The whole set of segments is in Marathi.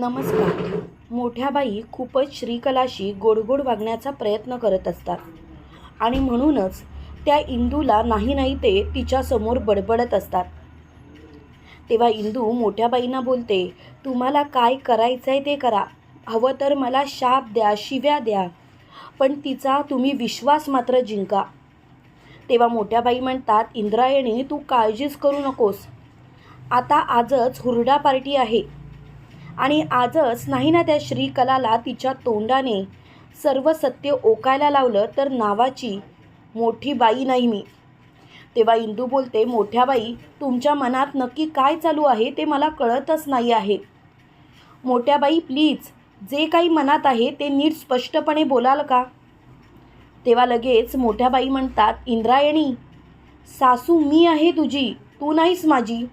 नमस्कार. मोठ्या बाई खूपच श्रीकलाशी गोडगोड वागण्याचा प्रयत्न करत असतात. आणि म्हणूनच त्या इंदूला नाही नाही ते तिच्यासमोर बडबडत असतात. तेव्हा इंदू मोठ्या बाईंना बोलते तुम्हाला काय करायचं आहे ते करा. हवं तर मला शाप द्या शिव्या द्या. पण तिचा तुम्ही विश्वास मात्र जिंका. तेव्हा मोठ्या बाई म्हणतात इंद्रायणी तू काळजीच करू नकोस. आता आजच हुरडा पार्टी आहे. आणि आजच नाही ना त्या श्रीकलाला तिच्या तोंडाने सर्व सत्य ओकायला लावलं तर नावाची मोठी बाई नाही मी. तेव्हा इंदू बोलते मोठ्या बाई तुमच्या मनात नक्की काय चालू आहे ते मला कळतच नाही आहे. मोठ्या बाई प्लीज जे काही मनात आहे ते नीट स्पष्टपणे बोलाल का? तेव्हा लगेच मोठ्या बाई म्हणतात इंद्रायणी सासू मी आहे तुझी तू नाहीस माझी.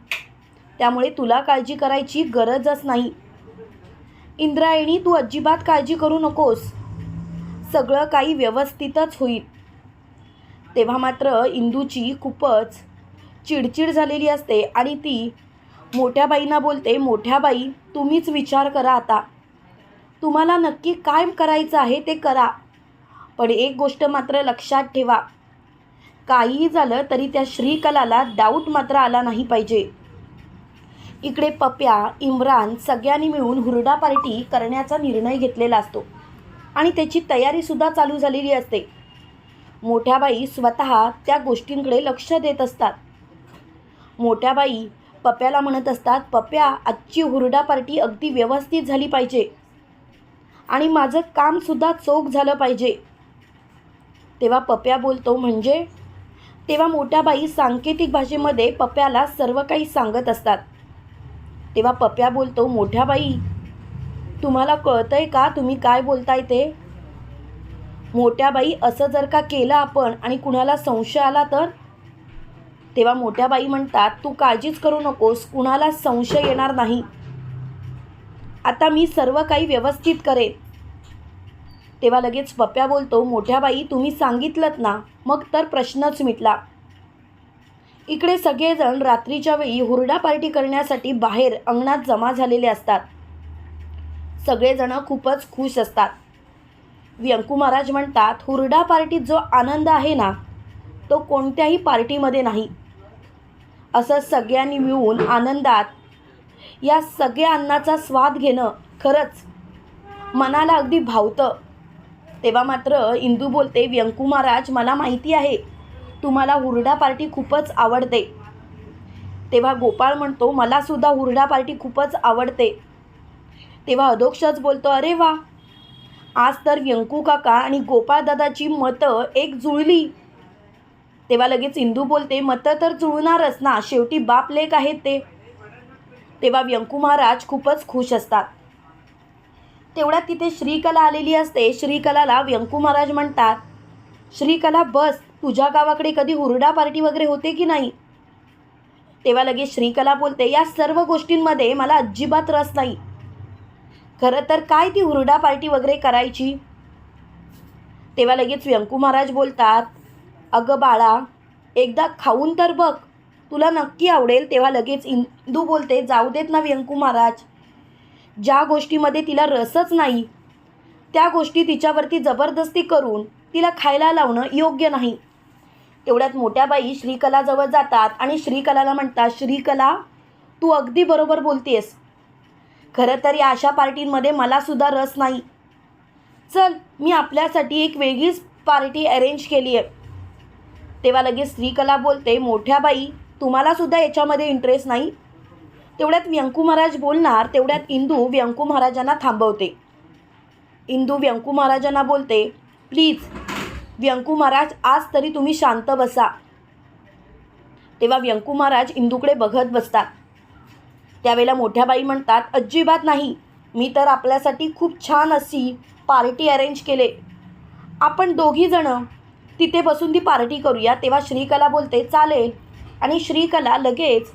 त्यामुळे तुला काळजी करायची गरजच नाही. इंद्रायणी तू अजिबात काळजी करू नकोस. सगळं काही व्यवस्थितच होईल. तेव्हा मात्र इंदूची खूपच चिडचिड झालेली असते आणि ती मोठ्या बाईंना बोलते मोठ्या बाई तुम्हीच विचार करा आता. तुम्हाला नक्की काय करायचं आहे ते करा. पण एक गोष्ट मात्र लक्षात ठेवा. काहीही झालं तरी त्या श्रीकलाला डाऊट मात्र आला नाही पाहिजे. इकडे पप्या इम्रान सगळ्यांनी मिळून हुरडा पार्टी करण्याचा निर्णय घेतलेला असतो. आणि त्याची तयारीसुद्धा चालू झालेली असते. मोठ्या बाई स्वतः त्या गोष्टींकडे लक्ष देत असतात. मोठ्या बाई पप्याला म्हणत असतात पप्या आजची हुरडा पार्टी अगदी व्यवस्थित झाली पाहिजे. आणि माझं कामसुद्धा चोख झालं पाहिजे. तेव्हा पप्या बोलतो म्हणजे? तेव्हा मोठ्या बाई सांकेतिक भाषेमध्ये पप्याला सर्व काही सांगत असतात. तेव्हा पप्या बोलतो मोठ्या बाई तुम्हाला कळतंय का तुम्ही काय बोलताय ते? मोठ्या बाई असं जर का केलं आपण आणि कुणाला संशय आला तर? तेव्हा मोठ्या बाई म्हणतात तू काळजीच करू नकोस कुणाला संशय येणार नाही. आता मी सर्व काही व्यवस्थित करेन. तेव्हा लगेच पप्या बोलतो मोठ्या बाई तुम्ही सांगितलं ना मग तर प्रश्नच मिटला. इकडे सगळेजण रात्रीच्या वेळी हुरडा पार्टी करण्यासाठी बाहेर अंगणात जमा झालेले असतात. सगळेजण खूपच खुश असतात. व्यंकू महाराज म्हणतात हुरडा पार्टीत जो आनंद आहे ना तो कोणत्याही पार्टीमध्ये नाही. असं सगळ्यांनी मिळून आनंदात या सगळ्या अन्नाचा स्वाद घेणं खरंच मनाला अगदी भावतं. तेव्हा मात्र इंदू बोलते व्यंकू महाराज मला माहिती आहे तुम्हाला हुरडा पार्टी खूपच आवडते. तेव्हा गोपाळ म्हणतो मला सुद्धा हुरडा पार्टी खूपच आवडते. तेव्हा अधोक्षच बोलतो अरे वा! आज तर व्यंकू काका आणि गोपाळदादाची मतं एक जुळली. तेव्हा लगेच इंदू बोलते मतं तर जुळणारच ना शेवटी बाप लेख आहेत ते. तेव्हा व्यंकू महाराज खूपच खुश असतात. तेवढ्यात तिथे श्रीकला आलेली असते. श्रीकलाला व्यंकू महाराज म्हणतात श्रीकला बस तुझ्या गावाकडे कधी हुरडा पार्टी वगैरे होते की नाही? तेव्हा लगेच श्रीकला बोलते या सर्व गोष्टींमध्ये मला अजिबात रस नाही. खरं तर काय ती हुरडा पार्टी वगैरे करायची? तेव्हा लगेच व्यंकू महाराज बोलतात अगं बाळा एकदा खाऊन तर बघ. तुला नक्की आवडेल. तेव्हा लगेच इंदू बोलते जाऊ देत ना व्यंकू महाराज. ज्या गोष्टीमध्ये तिला रसच नाही त्या गोष्टी तिच्यावरती जबरदस्ती करून तिला खायला लावणं योग्य नाही. तेवढ्यात मोठ्या बाई श्रीकलाजवळ जातात आणि श्रीकलाला म्हणतात श्रीकला तू अगदी बरोबर बोलतेस. खरं तर या अशा पार्टींमध्ये मलासुद्धा रस नाही. चल मी आपल्यासाठी एक वेगळीच पार्टी अरेंज केली आहे. तेव्हा लगेच श्रीकला बोलते मोठ्या बाई तुम्हालासुद्धा याच्यामध्ये इंटरेस्ट नाही? तेवढ्यात व्यंकू महाराज बोलणार तेवढ्यात इंदू व्यंकू महाराजांना थांबवते. इंदू व्यंकू महाराजांना बोलते प्लीज व्यंकू महाराज आज तरी तुम्ही शांत बसा. तेव्हा व्यंकू महाराज इंदूकडे बघत बसतात. त्यावेळेला मोठ्या बाई म्हणतात अजिबात नाही. मी तर आपल्यासाठी खूप छान अशी पार्टी अरेंज केले. आपण दोघीजणं तिथे बसून ती पार्टी करूया. तेव्हा श्रीकला बोलते चालेल. आणि श्रीकला लगेच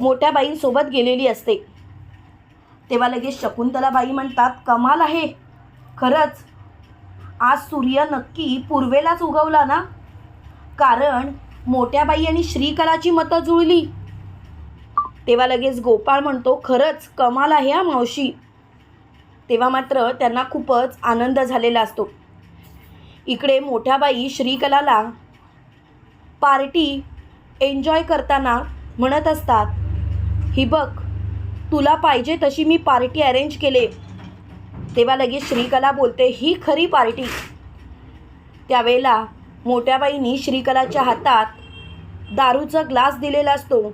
मोठ्या बाईंसोबत गेलेली असते. तेव्हा लगेच शकुंतलाबाई म्हणतात कमाल आहे. खरंच आज सूर्य नक्की पूर्वेलाच उगवला ना? कारण मोठ्या बाई आणि श्रीकलाची मतं जुळली. तेव्हा लगेच गोपाळ म्हणतो खरंच कमाल आहे हा मावशी. तेव्हा मात्र त्यांना खूपच आनंद झालेला असतो. इकडे मोठ्या बाई श्रीकलाला पार्टी एन्जॉय करताना म्हणत असतात ही बघ तुला पाहिजे तशी मी पार्टी अरेंज केले. तेव्हा लगेच श्रीकला बोलते ही खरी पार्टी. त्यावेळेला मोठ्याबाईंनी श्रीकलाच्या हातात दारूचा ग्लास दिलेला असतो.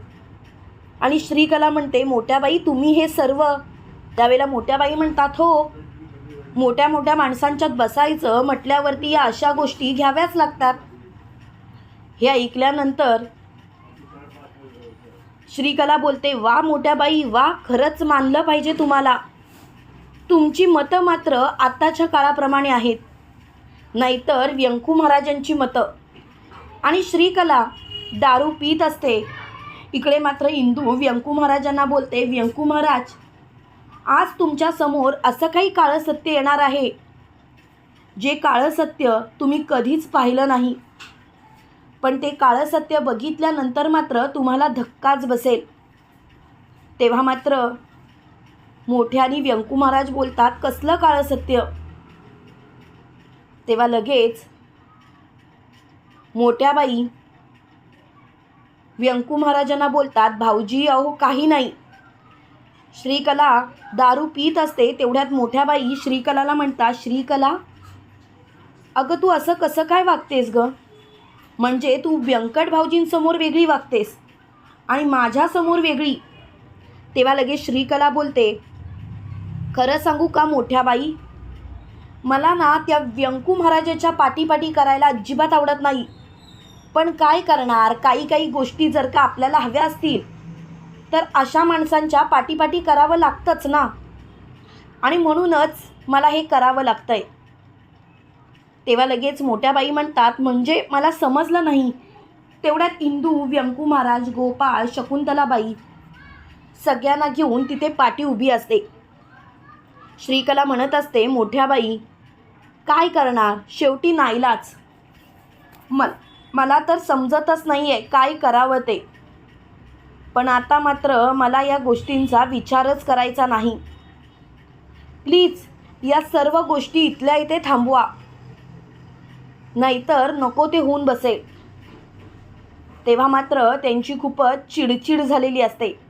आणि श्रीकला म्हणते मोठ्या बाई तुम्ही हे सर्व त्यावेळेला मोठ्या बाई म्हणतात हो मोठ्या मोठ्या माणसांच्यात बसायचं म्हटल्यावरती या अशा गोष्टी घ्याव्याच लागतात. हे ऐकल्यानंतर श्रीकला बोलते वा मोठ्या बाई वा खरंच मानलं पाहिजे तुम्हाला. तुमची मतं मात्र आत्ताच्या काळाप्रमाणे आहेत. नाहीतर व्यंकू महाराजांची मतं. आणि श्रीकला दारू पीत असते. इकडे मात्र इंदू व्यंकू महाराजांना बोलते व्यंकू महाराज आज तुमच्यासमोर असं काही काळं सत्य येणार आहे? जे काळं सत्य तुम्ही कधीच पाहिलं नाही. पण ते काळं सत्य बघितल्यानंतर मात्र तुम्हाला धक्काच बसेल. तेव्हा मात्र मोठ्यानी व्यंकू महाराज बोलतात कसलं काळं सत्य? तेव्हा लगेच मोठ्या बाई व्यंकू महाराजांना बोलतात भाऊजी अहो काही नाही. श्रीकला दारू पीत असते तेवढ्यात मोठ्या बाई श्रीकलाला म्हणतात श्रीकला अगं तू असं कसं काय वागतेस ग? म्हणजे तू व्यंकट भाऊजींसमोर वेगळी वागतेस आणि माझ्यासमोर वेगळी. तेव्हा लगेच श्रीकला बोलते खरं सांगू का मोठ्या बाई? मला ना त्या व्यंकू महाराजाच्या पाठीपाठी करायला अजिबात आवडत नाही. पण काय करणार? काही काही गोष्टी जर का आपल्याला हव्या असतील तर अशा माणसांच्या पाठीपाठी करावं लागतंच ना. आणि म्हणूनच मला हे करावं लागतं आहे तेव्हा लगेच मोठ्या बाई म्हणतात म्हणजे मला समजलं नाही. तेवढ्यात इंदू व्यंकू महाराज गोपाळ शकुंतलाबाई सगळ्यांना घेऊन तिथे पाठी उभी असते. श्रीकला म्हणत असते मोठ्या बाई काय करणार? शेवटी नाईलाच. मल मला तर समजतच नाही आहे काय करावं ते. पण आता मात्र मला या गोष्टींचा विचारच करायचा नाही. प्लीज या सर्व गोष्टी इथल्या इथे थांबवा. नाहीतर नको ते होऊन बसेल. तेव्हा मात्र त्यांची खूपच चिडचिड झालेली असते.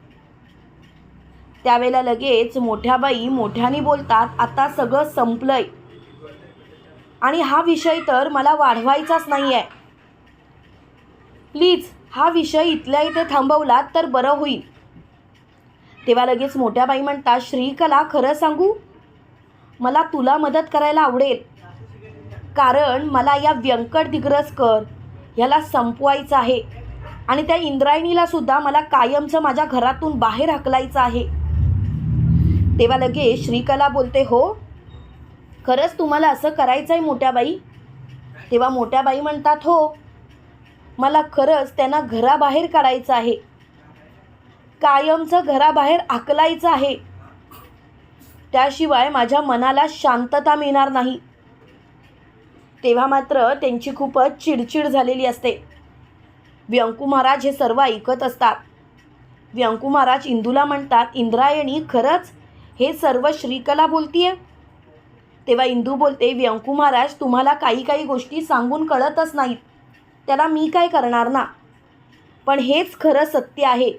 त्यावेळेला लगेच मोठ्या बाई मोठ्याने बोलतात आता सगळं संपलंय. आणि हा विषय तर मला वाढवायचाच नाही आहे प्लीज हा विषय इथल्या इथे थांबवला तर बरं होईल. तेव्हा लगेच मोठ्या बाई म्हणतात श्रीकला खरं सांगू? मला तुला मदत करायला आवडेल. कारण मला या व्यंकट दिग्रसकर ह्याला संपवायचं आहे आणि त्या इंद्रायणीला सुद्धा मला कायमचं माझ्या घरातून बाहेर हकलायचं आहे. तेव्हा लगेच श्रीकला बोलते हो खरंच तुम्हाला असं करायचं आहे मोठ्या बाई तेव्हा मोठ्या बाई म्हणतात हो मला खरंच त्यांना घराबाहेर काढायचं आहे. कायमचं घराबाहेर आकलायचं आहे. त्याशिवाय माझ्या मनाला शांतता मिळणार नाही. तेव्हा मात्र त्यांची खूपच चिडचिड झालेली असते. व्यंकू महाराज हे सर्व ऐकत असतात. व्यंकू महाराज इंदूला म्हणतात इंद्रायणी खरंच हे सर्व श्रीकला बोलतीये? तेव्हा इंदू बोलते व्यंकू महाराज तुम्हाला काही काही गोष्टी सांगून कळतच नाहीत. त्याला मी काय करणार ना? पण हेच खरं सत्य आहे.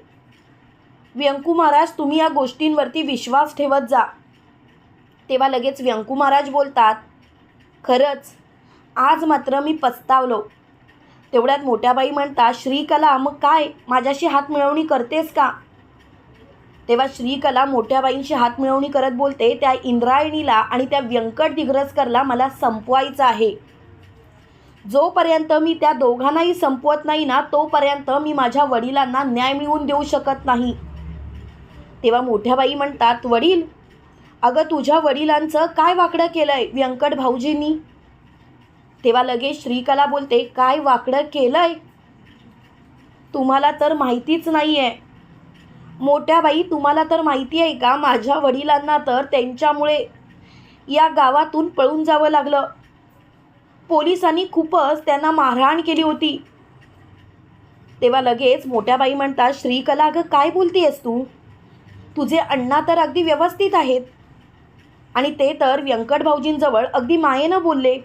व्यंकू महाराज तुम्ही या गोष्टींवरती विश्वास ठेवत जा. तेव्हा लगेच व्यंकू महाराज बोलतात खरंच आज मात्र मी पस्तावलो. तेवढ्यात मोठ्या बाई श्रीकला मग काय? माझ्याशी हात मिळवणी करतेस का? तेव्हा श्रीकला मोठ्या बाईंशी हात मिळवणी करत बोलते त्या इंद्रायणीला आणि त्या व्यंकट दिग्रजकरला मला संपवायचं आहे. जोपर्यंत मी त्या दोघांनाही संपवत नाही ना तोपर्यंत मी माझ्या वडिलांना न्याय मिळवून देऊ शकत नाही. तेव्हा मोठ्या बाई म्हणतात वडील अगं तुझ्या वडिलांचं काय वाकडं केलं आहे व्यंकट भाऊजींनी? तेव्हा लगेच श्रीकला बोलते काय वाकडं केलं आहे तुम्हाला तर माहितीच नाही आहे मोठ्या बाई तुम्हाला तर माहिती आहे का माझ्या वडिलांना तर त्यांच्यामुळे या गावातून पळून जावं लागलं. पोलिसांनी खूपच त्यांना मारहाण केली होती. तेव्हा लगेच मोठ्या बाई म्हणतात श्रीकला अगं काय बोलतीयस तू? तुझे अण्णा तर अगदी व्यवस्थित आहेत. आणि ते तर व्यंकट भाऊजींजवळ अगदी मायेनं बोलले.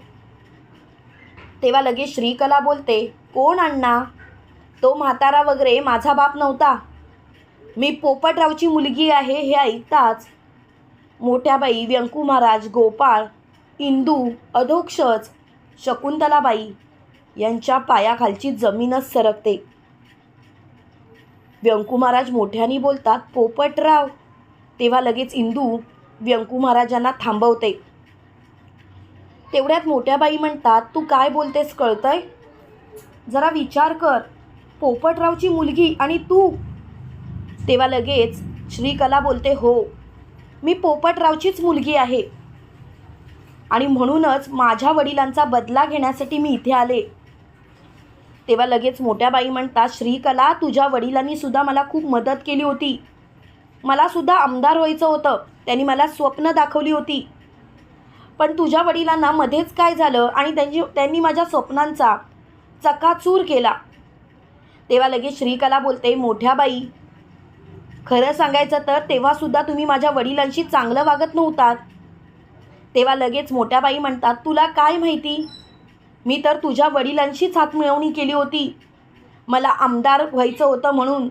तेव्हा लगेच श्रीकला बोलते कोण अण्णा? तो म्हातारा वगैरे माझा बाप नव्हता. मी पोपटरावची मुलगी आहे हे ऐकताच मोठ्याबाई व्यंकू महाराज गोपाळ इंदू अधोक्षज शकुंतलाबाई यांच्या पायाखालची जमीनच सरकते. व्यंकू महाराज मोठ्याने बोलतात पोपटराव. तेव्हा लगेच इंदू व्यंकू महाराजांना थांबवते. तेवढ्यात मोठ्याबाई म्हणतात तू काय बोलतेस कळतंय? जरा विचार कर. पोपटरावची मुलगी आणि तू तेव्हा लगेच श्रीकला बोलते हो मी पोपटरावचीच मुलगी आहे. आणि म्हणूनच माझ्या वडिलांचा बदला घेण्यासाठी मी इथे आले. तेव्हा लगेच मोठ्या बाई म्हणतात श्रीकला तुझ्या वडिलांनी सुद्धा मला खूप मदत केली होती. मला सुद्धा आमदार व्हायचं होतं. त्यांनी मला स्वप्न दाखवली होती. पण तुझ्या वडिलांना मध्येच काय झालं आणि त्यांची त्यांनी माझ्या स्वप्नांचा चकाचूर केला. तेव्हा लगेच श्रीकला बोलते मोठ्या बाई खरं सांगायचं तर तेव्हासुद्धा तुम्ही माझ्या वडिलांशी चांगलं वागत नव्हतात. तेव्हा लगेच मोठ्या बाई म्हणतात तुला काय माहिती? मी तर तुझ्या वडिलांशीच हातमिळवणी केली होती. मला आमदार व्हायचं होतं म्हणून.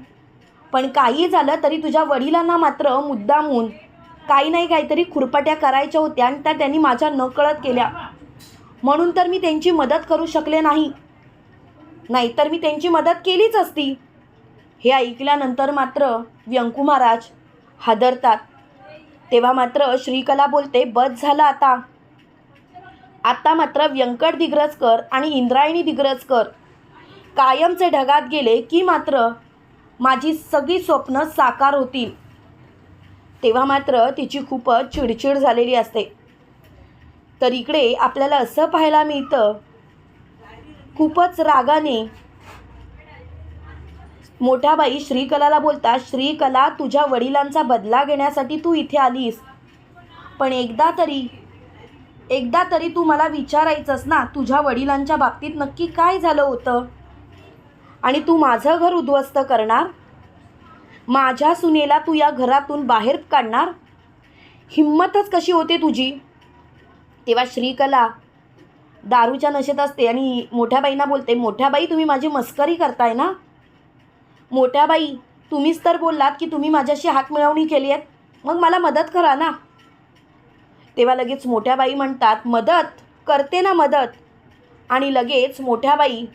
पण काही झालं तरी तुझ्या वडिलांना मात्र मुद्दामून काही नाही काहीतरी खुरपट्या करायच्या होत्या आणि त्या त्यांनी माझ्या नकळत केल्या. म्हणून तर मी त्यांची मदत करू शकले नाही. नाहीतर मी त्यांची मदत केलीच असती. हे ऐकल्यानंतर मात्र व्यंकू महाराज हादरतात. तेव्हा मात्र श्रीकला बोलते बस झालं आता. आता मात्र व्यंकट दिग्रजकर आणि इंद्रायणी दिग्रजकर कायमचे ढगात गेले की मात्र माझी सगळी स्वप्न साकार होतील. तेव्हा मात्र तिची खूपच चिडचिड झालेली असते. तर इकडे आपल्याला असं पाहायला मिळतं खूपच रागाने मोठ्या बाई श्रीकलाला बोलता श्रीकला तुझ्या वडिलांचा बदला घेण्यासाठी तू इथे आलीस. पण एकदा तरी एकदा तरी तू मला विचारायचंस ना तुझ्या वडिलांच्या बाबतीत नक्की काय झालं होतं? आणि तू माझं घर उद्ध्वस्त करणार? माझ्या सुनेला तू या घरातून बाहेर काढणार? हिंमतच कशी होते तुझी? तेव्हा श्रीकला दारूच्या नशेत असते आणि मोठ्या बाईंना बोलते मोठ्या बाई तुम्ही माझी मस्करी करताय ना? मोठ्या बाई तुम्हीच तर बोललात की तुम्ही माझ्याशी हात मिळवणी केली आहेत. मग मला मदत करा ना. तेव्हा लगेच मोठ्या बाई म्हणतात मदत? करते ना मदत. आणि लगेच मोठ्या बाई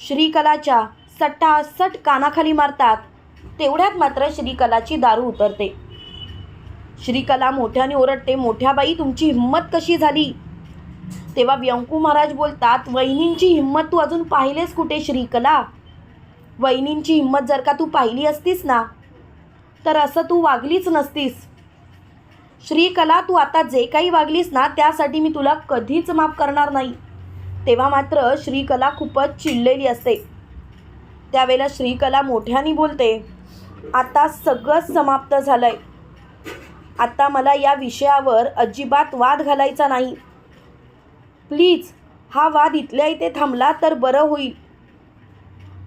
श्रीकलाच्या सट्टासट कानाखाली मारतात. तेवढ्यात मात्र श्रीकलाची दारू उतरते. श्रीकला मोठ्याने ओरडते मोठ्या बाई तुमची हिंमत कशी झाली? तेव्हा व्यंकू महाराज बोलतात वहिनींची हिंमत तू अजून पाहिलेस कुठे श्रीकला? वहिनींची हिंमत जर का तू पाहिली असतीस ना तर असं तू वागलीच नसतीस. श्रीकला तू आता जे काही वागलीस ना त्यासाठी मी तुला कधीच माफ करणार नाही. तेव्हा मात्र श्रीकला खूपच चिडलेली असते. त्यावेळेला श्रीकला मोठ्याने बोलते आता सगळंच समाप्त झालं आहे आता मला या विषयावर अजिबात वाद घालायचा नाही. प्लीज हा वाद इथल्या इथे थांबला तर बरं होईल.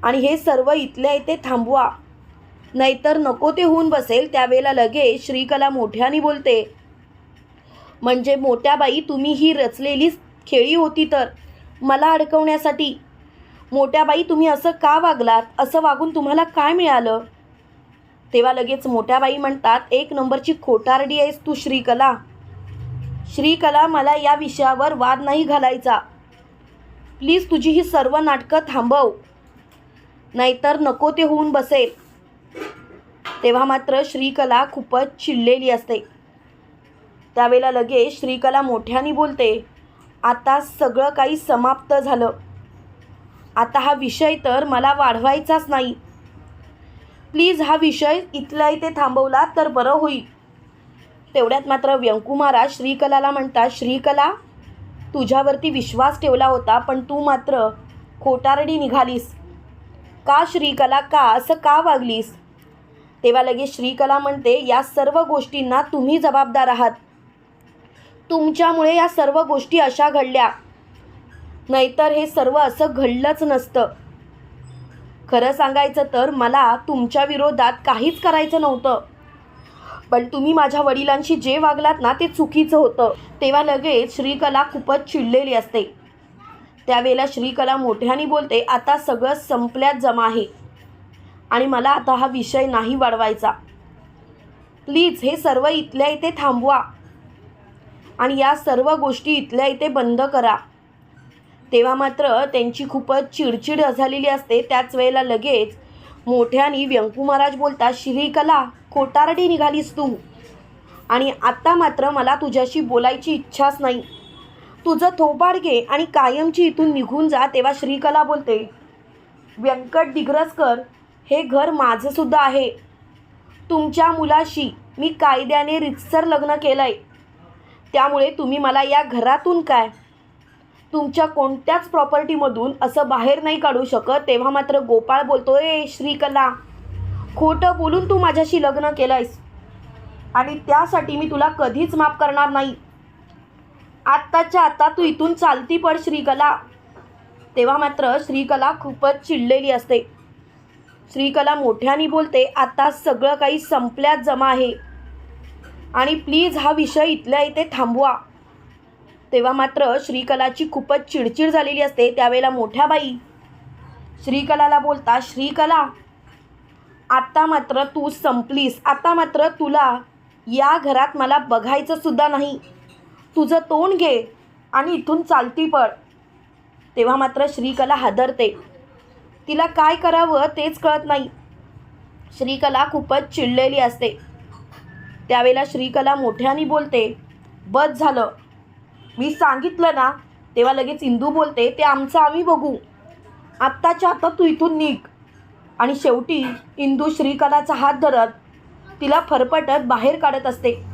आणि हे सर्व इथल्या इथे थांबवा. नाहीतर नको ते होऊन बसेल त्यावेळेला लगेच श्रीकला मोठ्याने बोलते. म्हणजे मोठ्या बाई तुम्ही ही रचलेली खेळी होती तर? मला अडकवण्यासाठी. मोठ्या बाई तुम्ही असं का वागलात? असं वागून तुम्हाला काय मिळालं? तेव्हा लगेच मोठ्या बाई म्हणतात एक नंबरची खोटारडी आहेस तू श्रीकला. श्रीकला मला या विषयावर वाद नाही घालायचा. प्लीज तुझी ही सर्व नाटकं थांबव. नाहीतर नको ते होऊन बसेल. तेव्हा मात्र श्रीकला खूपच चिडलेली असते. त्यावेळेला लगेच श्रीकला मोठ्याने बोलते आता सगळं काही समाप्त झालं. आता हा विषय तर मला वाढवायचाच नाही. प्लीज हा विषय इथल्या इथे थांबवला तर बरं होईल. तेवढ्यात मात्र व्यंकुमारा श्रीकलाला म्हणतात श्रीकला तुझ्यावरती विश्वास ठेवला होता पण तू मात्र खोटारडी निघालीस. का श्रीकला का असं का वागलीस? तेव्हा लगेच श्रीकला म्हणते या सर्व गोष्टींना तुम्ही जबाबदार आहात. तुमच्यामुळे या सर्व गोष्टी अशा घडल्या. नाहीतर हे सर्व असं घडलंच नसतं. खरं सांगायचं तर मला तुमच्या विरोधात काहीच करायचं नव्हतं. पण तुम्ही माझ्या वडिलांशी जे वागलात ना ते चुकीचं होतं. तेव्हा लगेच श्रीकला खूपच चिडलेली असते. त्यावेळेला श्रीकला मोठ्याने बोलते आता सगळं संपल्यात जमा आहे. आणि मला आता हा विषय नाही वाढवायचा. प्लीज हे सर्व इथल्या इथे थांबवा. आणि या सर्व गोष्टी इथल्या इथे बंद करा. तेव्हा मात्र त्यांची खूपच चिडचिड झालेली असते. त्याच वेळेला लगेच मोठ्याने व्यंकू महाराज बोलतात श्रीकला खोटारडी निघालीस तू. आणि आत्ता मात्र मला तुझ्याशी बोलायची इच्छाच नाही. तुझं थोबाड घे आणि कायमची इथून निघून जा तेव्हा श्रीकला बोलते व्यंकट दिग्रसकर हे घर माझंसुद्धा आहे. तुमच्या मुलाशी मी कायद्याने रितसर लग्न केलं आहे त्यामुळे तुम्ही मला या घरातून काय? तुमच्या कोणत्याच प्रॉपर्टीमधून असं बाहेर नाही काढू शकत. तेव्हा मात्र गोपाळ बोलतो ए श्रीकला खोटं बोलून तू माझ्याशी लग्न केलं आहेस आणि त्यासाठी मी तुला कधीच माफ करणार नाही. आत्ताच्या आता तू इथून चालती पड श्रीकला. तेव्हा मात्र श्रीकला खूपच चिडलेली असते. श्रीकला मोठ्याने बोलते आता सगळं काही संपल्यात जमा आहे. आणि प्लीज हा विषय इथल्या इथे थांबवा. तेव्हा मात्र श्रीकलाची खूपच चिडचिड झालेली असते त्यावेळेला मोठ्या बाई. श्रीकलाला बोलता श्रीकला आत्ता मात्र तू संपलीस. आता मात्र तुला या घरात मला बघायचं सुद्धा नाही. तुझं तोंड घे आणि इथून चालती पळ. तेव्हा मात्र श्रीकला हादरते. तिला काय करावं तेच कळत नाही. श्रीकला खूपच चिडलेली असते. त्यावेळेला श्रीकला मोठ्याने बोलते बस झालं. मी सांगितलं ना? तेव्हा लगेच इंदू बोलते ते आमचं आम्ही बघू. आत्ताच्या आता तू इथून निघ. आणि शेवटी इंदू श्रीकलाचा हात धरत तिला फरफटत बाहेर काढत असते.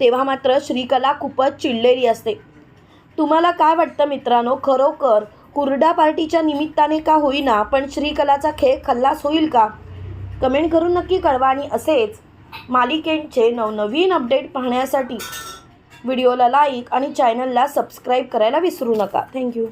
तेव्हा मात्र श्रीकला खूपच चिडलेली असते. तुम्हाला काय वाटतं मित्रांनो? खरोखर कुरडा पार्टीच्या निमित्ताने का होईना पण श्रीकलाचा खेळ खल्लास होईल का? कमेंट करून नक्की कळवा आणि असेच मालिकेंचे नवनवीन अपडेट पाहण्यासाठी व्हिडिओला लाईक आणि चॅनलला सबस्क्राईब करायला विसरू नका. थँक्यू.